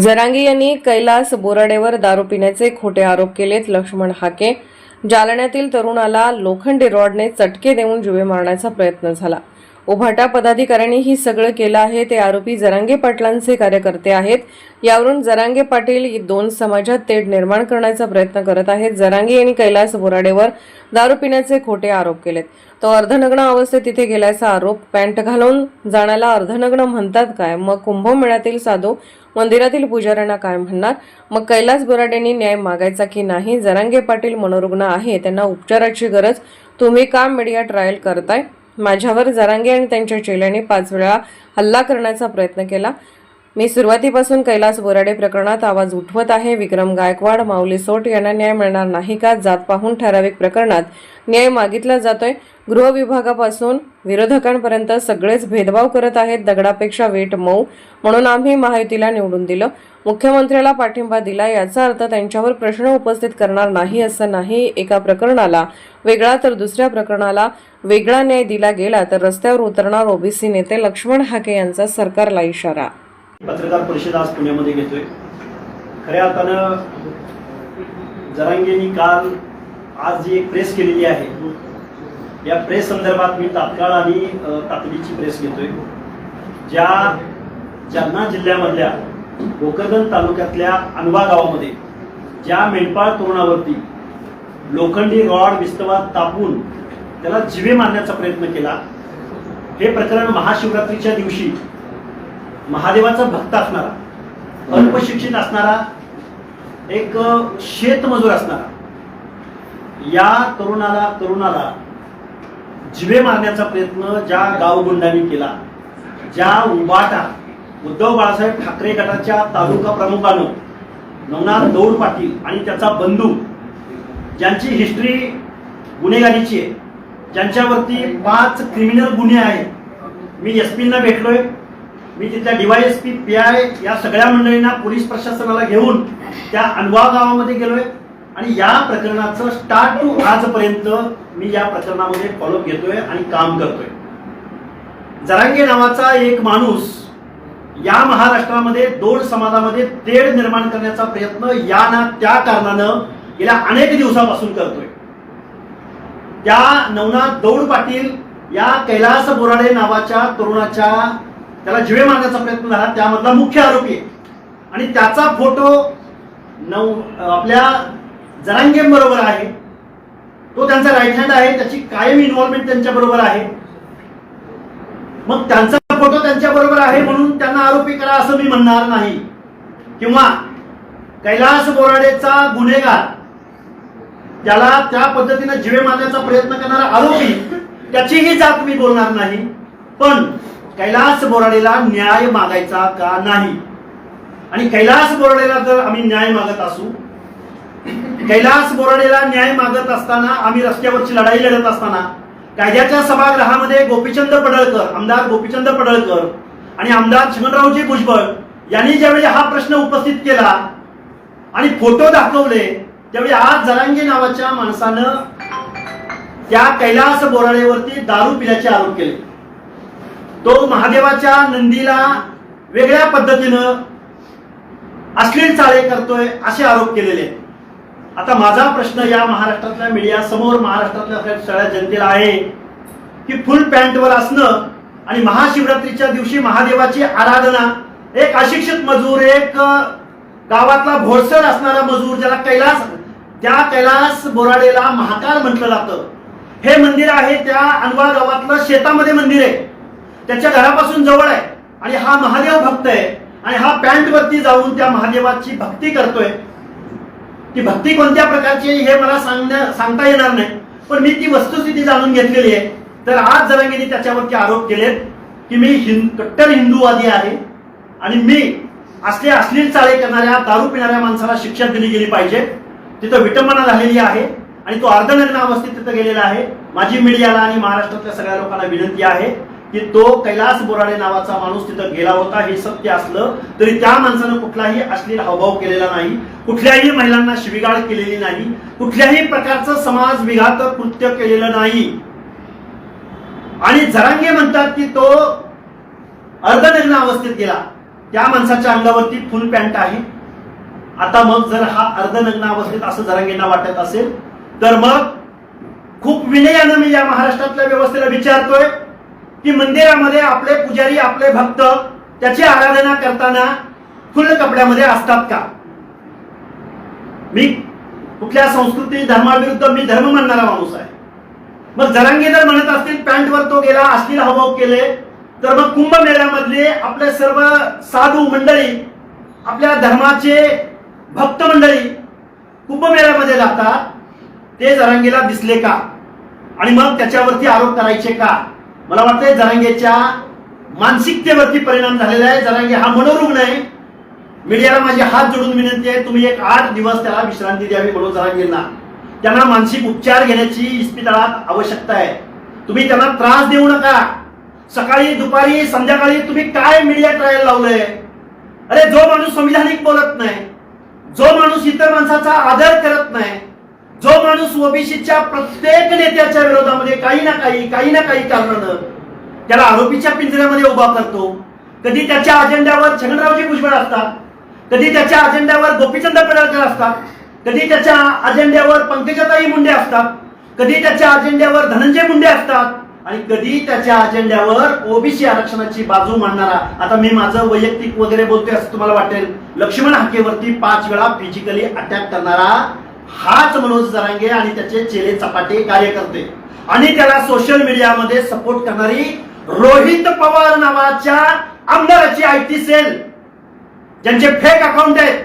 जरांगी यांनी कैलास बोराडेवर दारू पिण्याचे खोटे आरोप केलेत लक्ष्मण हाके. जालन्यातील तरुणाला लोखंडी रॉडने चटके देऊन जुवे मारण्याचा प्रयत्न झाला. उभाटा पदाधिकाऱ्यांनी ही सगळं केलं आहे. ते आरोपी जरांगे पाटलांचे कार्यकर्ते आहेत. यावरून जरांगे पाटील दोन समाजात तेढ निर्माण करण्याचा प्रयत्न करत आहेत. जरांगे यांनी कैलास बोराडेवर दारू पिण्याचे खोटे आरोप केलेत. तो अर्धनग्न अवस्थेत तिथे गेल्याचा आरोप पॅन्ट घालून जाण्याला अर्धनग्न म्हणतात काय? मग कुंभमेळ्यातील साधू मंदिरातील पुजाऱ्यांना काय म्हणणार? मग कैलास बोराडेंनी न्याय मागायचा की नाही? जरांगे पाटील मनोरुग्ण आहे. त्यांना उपचाराची गरज. तुम्ही का मीडिया ट्रायल करताय? माझ्यावर जरांगे आणि त्यांच्या चेल्याने पाच वेळा हल्ला करण्याचा प्रयत्न केला. मी सुरुवातीपासून कैलास बोराडे प्रकरणात आवाज उठवत आहे. विक्रम गायकवाड माऊली सोट यांना न्याय मिळणार नाही का? जात पाहून ठराविक प्रकरणात न्याय मागितला जातोय. गृह विभागापासून विरोधकांपर्यंत सगळेच भेदभाव करत आहेत. दगडापेक्षा वेट मऊ म्हणून आम्ही महायुतीला निवडून दिलं. मुख्यमंत्र्याला पाठिंबा दिला याचा अर्थ त्यांच्यावर प्रश्न उपस्थित करणार नाही असं नाही. एका प्रकरणाला वेगळा तर दुसऱ्या प्रकरणाला वेगळा न्याय दिला गेला तर रस्त्यावर उतरणार ओबीसी नेते लक्ष्मण हाके यांचा सरकारला इशारा पत्रकार परिषद आज पुण्यामध्ये घेतोय. खऱ्या अर्थानं जरांगेंनी काल आज जी एक प्रेस केलेली आहे या प्रेस संदर्भात मी तात्काळ आणि तातडीची प्रेस घेतोय. ज्या जालना जिल्ह्यामधल्या भोकरदन तालुक्यातल्या अनवा गावामध्ये ज्या मेंढपाळ तोरणावरती लोखंडी रॉड विस्तवात तापून त्याला जिवे मारण्याचा प्रयत्न केला हे प्रकरण महाशिवरात्रीच्या दिवशी महादेवाचा भक्त असणारा अल्पशिक्षित असणारा एक शेतमजूर असणारा या तरुणाला तरुणाला जिवे मारण्याचा प्रयत्न ज्या गावगुंडांनी केला ज्या उबाटा उद्धव बाळासाहेब ठाकरे गटाच्या तालुका प्रमुखानं नवनाथ दौड पाटील आणि त्याचा बंधू ज्यांची हिस्ट्री गुन्हेगारीची आहे ज्यांच्यावरती पाच क्रिमिनल गुन्हे आहेत मी एस पींना भेटलोय मी तिथल्या डीवायएसपी पी आय या सगळ्या मंडळींना पोलीस प्रशासनाला घेऊन त्या अनवा गावामध्ये गेलोय. आणि या प्रकरणाचं स्टार्ट टू आजपर्यंत मी या प्रकरणामध्ये फॉलोअप घेतोय आणि काम करतोय. जरांगे नावाचा एक माणूस या महाराष्ट्रामध्ये दोन समाजामध्ये तेढ निर्माण करण्याचा प्रयत्न या ना त्या कारणानं गेल्या अनेक दिवसापासून करतोय. त्या नवनाथ दौड पाटील या कैलास बोराडे नावाच्या तरुणाच्या त्याला जिवे मारण्याचा प्रयत्न झाला. त्यामधला मुख्य आरोपी आहे. आणि त्याचा फोटो नऊ आपल्या जरांगेम बरोबर आहे. तो त्यांचा राईट हँड आहे. त्याची कायम इन्व्हॉल्वमेंट त्यांच्या बरोबर आहे. मग त्यांचा फोटो त्यांच्या बरोबर आहे म्हणून त्यांना आरोपी करा असं मी म्हणणार नाही. किंवा कैलास बोराडेचा गुन्हेगार त्याला त्या पद्धतीनं जिवे मारण्याचा प्रयत्न करणारा आरोपी त्याचीही जात मी बोलणार नाही. पण कैलास बोराडेला न्याय मागायचा का नाही? आणि कैलास बोराडेला जर आम्ही न्याय मागत असू. कैलास बोराडेला न्याय मागत असताना आम्ही रस्त्यावरची लढाई लढत असताना कायद्याच्या सभागृहामध्ये गोपीचंद पडळकर आमदार गोपीचंद पडळकर आणि आमदार चिमनरावजी भुजबळ यांनी ज्यावेळी हा प्रश्न उपस्थित केला आणि फोटो दाखवले त्यावेळी आज जरांगे नावाच्या माणसानं त्या कैलास बोराडेवरती दारू पिल्याचे आरोप केले. तो महादेवाच्या नंदीला वेगळ्या पद्धतीनं अश्लील चाळे करतोय असे आरोप केलेले आहेत. आता माझा प्रश्न या महाराष्ट्रातल्या मीडिया समोर महाराष्ट्रातल्या सगळ्या जनतेला आहे की फुल पॅन्टवर असणं आणि महाशिवरात्रीच्या दिवशी महादेवाची आराधना एक अशिक्षित मजूर एक गावातला भोरसर असणारा मजूर ज्याला कैलास त्या कैलास बोराडेला महाकाल म्हटलं जातं हे मंदिर आहे त्या अनवा गावातलं शेतामध्ये मंदिर आहे त्याच्या घरापासून जवळ आहे. आणि हा महादेव भक्त आहे. आणि हा पॅन्ट वरती जाऊन त्या महादेवाची भक्ती करतोय. ती भक्ती कोणत्या प्रकारची आहे हे मला सांगण्या सांगता येणार नाही. पण मी ती वस्तुस्थिती जाणून घेतलेली आहे. तर आज जरांगीने त्याच्यावरती आरोप केलेत की मी हिंद कट्टर हिंदूवादी आहे. आणि मी असले अश्लील चाळे करणाऱ्या दारू पिणाऱ्या माणसाला शिक्षा दिली गेली पाहिजे. तिथं विटंबना झालेली आहे. आणि तो अर्धनग्न अवस्थेत तिथं गेलेला आहे. माझी मीडियाला आणि महाराष्ट्रातल्या सगळ्या लोकांना विनंती आहे. की तो कैलास बोराडे नावाचा माणूस तिथं गेला होता हे सत्य असलं तरी त्या माणसानं कुठलाही अश्लील हावभाव केलेला नाही कुठल्याही महिलांना शिविगाळ केलेली नाही कुठल्याही प्रकारचं समाज विघात कृत्य केलेलं नाही. आणि जरांगे म्हणतात की तो अर्धनग्न अवस्थेत गेला. त्या माणसाच्या अंगावरती फुल पॅन्ट आहे. आता मग जर हा अर्धनग्न अवस्थेत असं जरांगेंना वाटत असेल तर मग खूप विनयानं मी या महाराष्ट्रातल्या व्यवस्थेला विचारतोय. की मंदिरामध्ये आपले पुजारी आपले भक्त त्याची आराधना करताना फुल कपड्यामध्ये असतात का? मी कुठल्या संस्कृती धर्माविरुद्ध मी धर्म मानणारा माणूस आहे. मग जरांगे जर म्हणत असतील पॅन्टवर तो गेला अश्लील हावभाव केले तर मग कुंभमेळ्यामधले आपले सर्व साधू मंडळी आपल्या धर्माचे भक्त मंडळी कुंभमेळ्यामध्ये जातात ते जरांगेला दिसले का? आणि मग त्याच्यावरती आरोप करायचे का? मला वाटतंय जरांगेच्या मानसिकतेवरती परिणाम झालेला आहे. जरांगे हा मनोरुग्ण आहे. मीडियाला माझी हात जोडून विनंती आहे तुम्ही एक आठ दिवस त्याला विश्रांती द्यावी म्हणून जरांगेंना. त्यांना मानसिक उपचार घेण्याची इस्पितळात आवश्यकता आहे. तुम्ही त्यांना त्रास देऊ नका. सकाळी दुपारी संध्याकाळी तुम्ही काय मीडिया ट्रायल लावलंय? अरे जो माणूस संविधानिक बोलत नाही जो माणूस इतर माणसाचा आदर करत नाही जो माणूस ओबीसीच्या प्रत्येक नेत्याच्या विरोधामध्ये काही ना काही काही ना काही कारणानं त्याला आरोपीच्या पिंजऱ्यामध्ये उभा करतो कधी त्याच्या अजेंड्यावर छगनरावजी भुजबळ असतात कधी त्याच्या अजेंड्यावर गोपीचंद पडळकर असतात कधी त्याच्या अजेंड्यावर पंकजाताई मुंडे असतात कधी त्याच्या अजेंड्यावर धनंजय मुंडे असतात आणि कधी त्याच्या अजेंड्यावर ओबीसी आरक्षणाची बाजू मांडणारा आता मी माझं वैयक्तिक वगैरे बोलतोय असं तुम्हाला वाटेल लक्ष्मण हाकेवरती पाच वेळा फिजिकली अटॅक करणारा हाच मनोज जरांगे आणि त्याचे चेले चपाटे कार्यकर्ते आणि त्याला सोशल मीडियामध्ये सपोर्ट करणारी रोहित पवार नावाच्या आमदाराची आय टी सेल ज्यांचे फेक अकाउंट आहेत.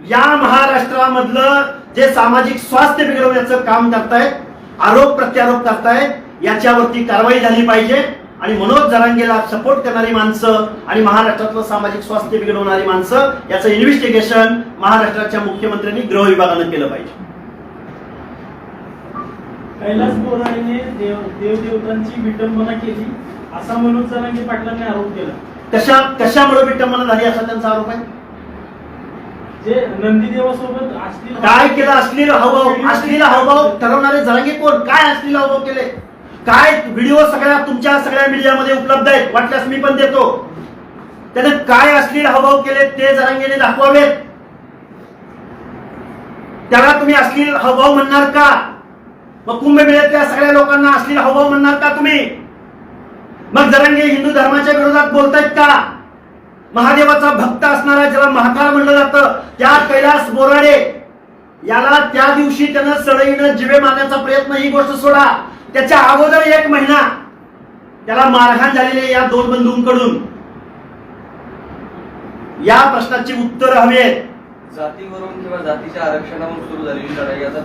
या महाराष्ट्रामधलं जे सामाजिक स्वास्थ्य बिघडवण्याचं काम करतायत आरोप प्रत्यारोप करतायत याच्यावरती कारवाई झाली पाहिजे. आणि मनोज जरांगेला सपोर्ट करणारी माणसं आणि महाराष्ट्रातलं सामाजिक स्वास्थ्य बिघडवणारी माणसं याचं इन्व्हेस्टिगेशन महाराष्ट्राच्या मुख्यमंत्र्यांनी गृह विभागानं केलं पाहिजे. कैलास बोराडेने देव देवदेवतांची विटंबना केली असा मनोज जरांगे पाटलांनी आरोप केला. कशा कशामुळे विटंबना झाली असा त्यांचा आरोप आहे? जे नंदीदेवासोबत असतील काय केलं अश्लील हावभाव? अश्लील हावभाव ठरवणारे जरांगे कोण? काय अश्लील हावभाव केले? काय व्हिडिओ सगळ्या तुमच्या सगळ्या मीडियामध्ये उपलब्ध आहेत वाटल्यास मी पण देतो. त्याने काय अश्लील हावभाव केले ते जरांगेने दाखवावेत. त्याला तुम्ही अश्लील हावभाव म्हणणार का? मग कुंभमेळ्यातल्या सगळ्या लोकांना अश्लील हावभाव म्हणणार का तुम्ही? मग जरांगे हिंदू धर्माच्या विरोधात बोलतायत का? महादेवाचा भक्त असणारा ज्याला महाकाळ म्हणलं जातं त्या कैलास बोराडे याला त्या दिवशी त्यानं सडईनं जिवे मारण्याचा प्रयत्न ही गोष्ट सोडा. त्याच्या अगोदर एक महिना त्याला मारहाण झालेले या दोन बंधूंकडून. या प्रश्नाची उत्तर हवी आहेत. जातीवरून किंवा जातीच्या आरक्षणावरून सुरू झालेली लढाई याचा